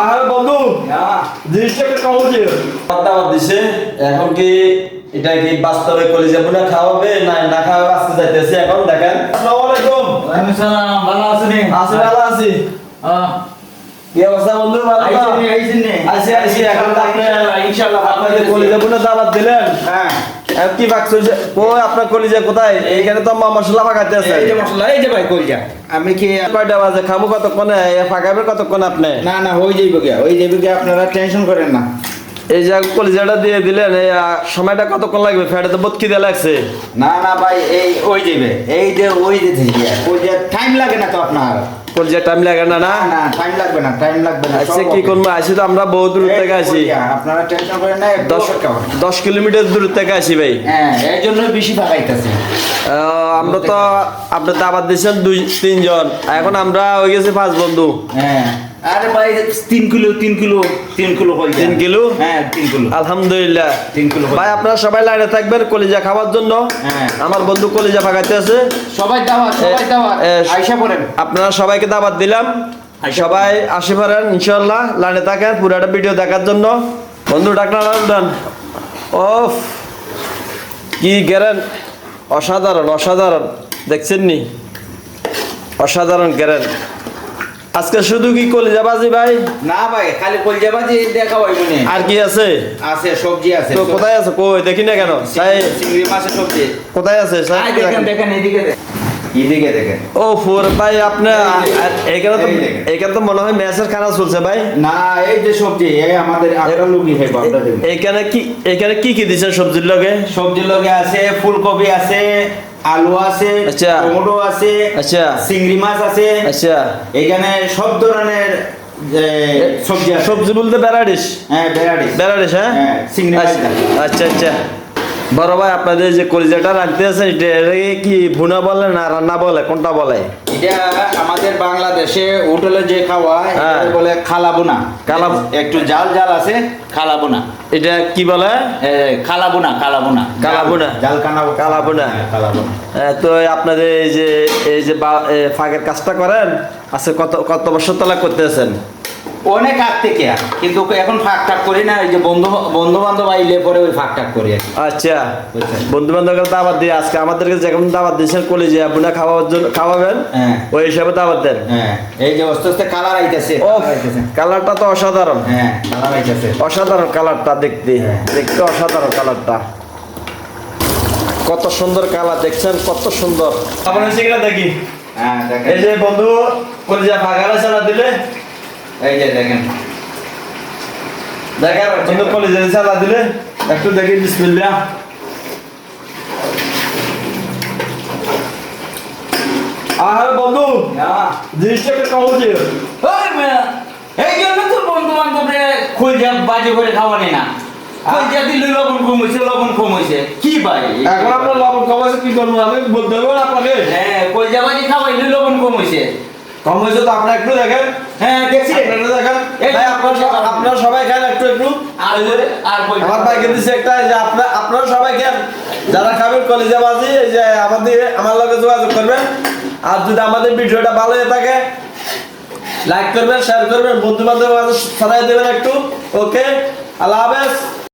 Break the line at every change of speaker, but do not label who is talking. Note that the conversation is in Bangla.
আর বন্ধু জিনিসটা কেমন ছিল
দাওয়াত দিছে এখন কি এটা কি বাস্তবে কলেজে খাওয়াবে না না খাওয়াবে? আসতে যাইতেছে এখন দেখেন। আসসালামু আলাইকুম।
সালাম ভালো আছেন
আছি ভালো আছি। কি অবস্থা বন্ধু ভালো তো? আছি আছি এখন আপনি
ইনশাআল্লাহ
আপনাদের কলেজে মনে দাওয়াত দিলেন।
হ্যাঁ।
কি বাকছো কই আপনার কলেজে কোথায়? এইখানে তো মা মশলা পাকাতে আছে।
এই যে মশলা এই যে ভাই কইজা আমি কি
কয়টা বাজে? খাব কতক্ষণে? ফাঁকাবে কতক্ষণ আপনি?
না না হয়ে যাইব গিয়া ওই যাইব গিয়া আপনারা টেনশন করেন না।
এই যে কলিজাটা দিয়ে দিলেন এই সময়টা কতক্ষণ লাগবে? ফ্যাটে তো বোধ খিদে লাগছে।
না না ভাই এই ওই যাইবে এই যে ওই যে থেকে ওই যে টাইম লাগে না তো আপনার।
কলিজা টাইম লাগে না না?
টাইম লাগবে না টাইম লাগবে না
আচ্ছা কি। করব? আসি তো আমরা বহু দূর থেকে আসি।
আপনারা টেনশন করেন না
কিলোমিটার দূর থেকে আসি ভাই।
হ্যাঁ এই জন্য বেশি
আহ, আমরা তো আপনার দাবাত দিয়েছেন দুই তিনজন। এখন আমরা হয়ে গেছি পাঁচ বন্ধু।
হ্যাঁ। আরে ভাই তিন কিলো তিন কিলো তিন কিলো কইজা
তিন কিলো?
হ্যাঁ তিন কিলো।
আলহামদুলিল্লাহ।
তিন কিলো
ভাই আপনারা সবাই লাইনে থাকবেন কলিজা খাওয়ার জন্য।
হ্যাঁ।
আমার বন্ধু কলিজা পাকাইতে আছে।
সবাই দাওয়া সবাই দাওয়া
এ,
আইসা পড়েন
আপনারা সবাইকে দাবাত দিলাম। সবাই আসি পারেন ইনশাল্লাহ লাইনে থাকেন পুরাটা ভিডিও দেখার জন্য। বন্ধু ডান ওফ কি গ্যারেন? অসাধারণ অসাধারণ। দেখছেন নি অসাধারণ গ্যারেন। আজকে শুধু কি কলিজা বাজি ভাই?
না ভাই খালি কলজা বাজি দেখা হইব নি
আর কি আছে?
আছে সবজি আছে
তো কোথায় আছে? কই? দেখি না কেন। তাই
চিংড়ি মাছের সবজি।
কোথায় আছে? স্যার?
দেখেন দেখেন। এদিকে এদিকে দেখেন।
ও ফোর ভাই আপনি এখানে তো। এখানে তো মনে হয় ম্যাচের খানা চলছে ভাই।
না এই যে সবজি এই আমাদের খাইব আমরা
এখানে কি এখানে কি কি দিচ্ছেন সবজির লগে?
সবজির লগে আছে ফুলকপি আছে আলু আছে
আচ্ছা।
টমেটো আছে
আচ্ছা।
চিংড়ি মাছ আছে।
আচ্ছা।
এখানে সব ধরনের সবজি
সবজি বলতে বেড়াডিস?
হ্যাঁ বেড়াডিস।
বেড়াডিস হ্যাঁ?
হ্যাঁ, চিংড়ি মাছ।
আচ্ছা আচ্ছা আচ্ছা। বড় ভাই আপনাদের যে কলিজাটা রাখতে আছেন এটা কি ভুনা বলে না রান্না বলে? কোনটা বলে?
এটা আমাদের বাংলাদেশে হোটেলে যে খাওয়া
হ্যাঁ।
বলে খালাবোনা
খালা-
একটু জাল জাল আছে খালাবোনা
এটা কি বলে?
খালাবোনা খালাবোনা
কালাবোনা।
জাল কানা
কালাবোনা।
হ্যাঁ, কালাবোনা
আহ, তো আপনাদের এই যে এই যে ফাঁকের কাজটা করেন আজকে কত কত বছর তলা করতেছেন
অনেক আগ থেকে। কিন্তু এখন ফাঁক টাক করি না এই যে বন্ধু বন্ধু বান্ধব আইলে পরে ওই ফাঁক টাক করি
আচ্ছা। বন্ধু বান্ধবের দাওয়াত দিয়ে আজকে আমাদেরকে যেমন দাওয়াত দিয়েছেন কলেজে আপনারা খাওয়ার জন্য খাওয়াবেন
হ্যাঁ।
ওই হিসাবে দাওয়াত দেন।
হ্যাঁ এই যে আস্তে আস্তে কালার আইতেছে
কালারটা তো অসাধারণ।
হ্যাঁ কালার আইতেছে।
অসাধারণ কালারটা দেখতে
হ্যাঁ।
দেখতে অসাধারণ কালারটা কত সুন্দর কালার দেখছেন কত সুন্দর। আপনার সেগুলো দেখি।
হ্যাঁ দেখেন।
এই যে বন্ধু কলেজে ফাঁকা দিলে
এই যে দেখেন।
দেখেন বন্ধু কলেজে চালা দিলে একটু দেখি বিসমিল্লাহ। আরে বন্ধু। জিনিসটা ছিল
ওই মেয়া, এই জন্য তো বন্ধু বান্ধবরে খুঁজা বাজে করে খাওয়ানি না। খুঁজা দিলে লবণ কম হয়েছে লবণ কম হয়েছে কি ভাই?
এখন আপনার লবণ কমাইছে কি করব আমি? বলতে হবে আপনাকে।
হ্যাঁ কলজা বাজি খাওয়াইলে লবণ কম হয়েছে
কম হয়েছে তো আপনারা একটু দেখেন।
হ্যাঁ দেখছি।
আপনারা দেখেন। ভাই আপনারা আপনারা সবাই খান একটু একটু।
আর আর
আমার ভাইকে দিচ্ছে একটা যে আপনারা আপনারা সবাই খান যারা খাবেন কলেজে বাজি এই যে আমাদের আমার লগে যোগাযোগ করবেন। আর যদি আমাদের ভিডিওটা ভালো হয়ে থাকে লাইক করবেন শেয়ার করবেন। বন্ধু বান্ধব ছড়াই দেবেন একটু। ওকে আল্লাহ হাফেজ।